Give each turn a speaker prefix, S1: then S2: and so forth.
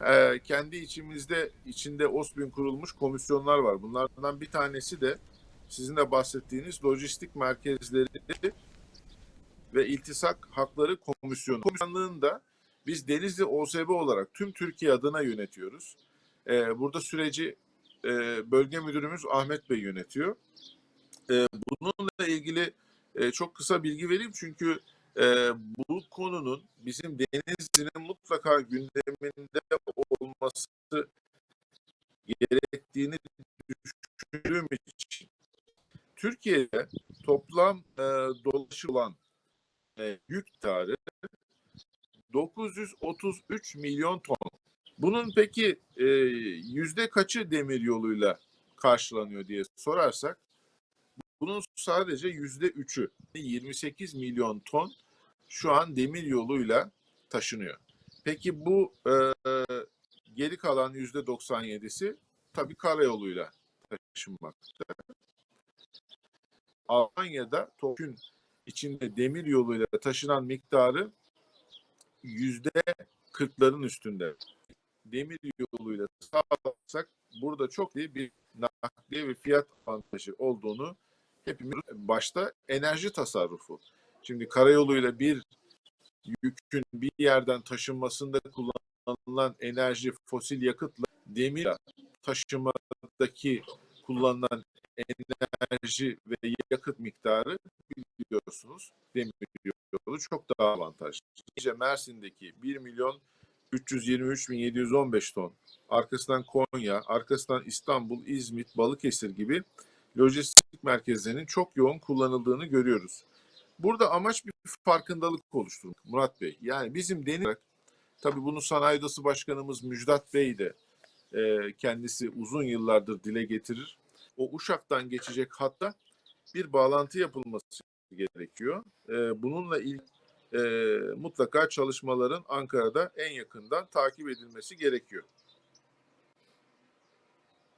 S1: e, kendi içimizde içinde OSBİ'nin kurulmuş komisyonlar var. Bunlardan bir tanesi de sizin de bahsettiğiniz lojistik merkezleri ve iltisak hakları komisyonu. Komisyonluğunda biz Denizli OSB olarak tüm Türkiye adına yönetiyoruz. E, burada süreci e, bölge müdürümüz Ahmet Bey yönetiyor. E, bununla ilgili e, çok kısa bilgi vereyim çünkü e, bu konunun bizim Denizli'nin mutlaka gündeminde olması gerektiğini düşündüğüm için Türkiye'de toplam e, dolaşılan e, yük miktarı 933 milyon ton. Bunun peki e, yüzde kaçı demir yoluyla karşılanıyor diye sorarsak bunun sadece yüzde üçü 28 milyon ton şu an demir yoluyla taşınıyor. Peki bu e, geri kalan yüzde 97'si tabii karayoluyla taşınmakta. Almanya'da topün içinde demir yoluyla taşınan miktarı yüzde 40'ların üstünde. Demir yoluyla sağlarsak burada çok iyi bir nakliye ve fiyat avantajı olduğunu hepimiz başta enerji tasarrufu. Şimdi karayoluyla bir yükün bir yerden taşınmasında kullanılan enerji fosil yakıtla demir taşımadaki kullanılan enerji ve yakıt miktarı biliyorsunuz demir yolu çok daha avantajlı. İşte Mersin'deki 1 milyon 323 bin 715 ton, arkasından Konya, arkasından İstanbul, İzmit, Balıkesir gibi lojistik merkezlerinin çok yoğun kullanıldığını görüyoruz. Burada amaç bir farkındalık oluşturmak Murat Bey. Yani bizim deniz tabii bunu Sanayi Odası Başkanımız Müjdat Bey de e, kendisi uzun yıllardır dile getirir. O Uşak'tan geçecek hatta bir bağlantı yapılması gerekiyor. E, bununla ilgili e, mutlaka çalışmaların Ankara'da en yakından takip edilmesi gerekiyor.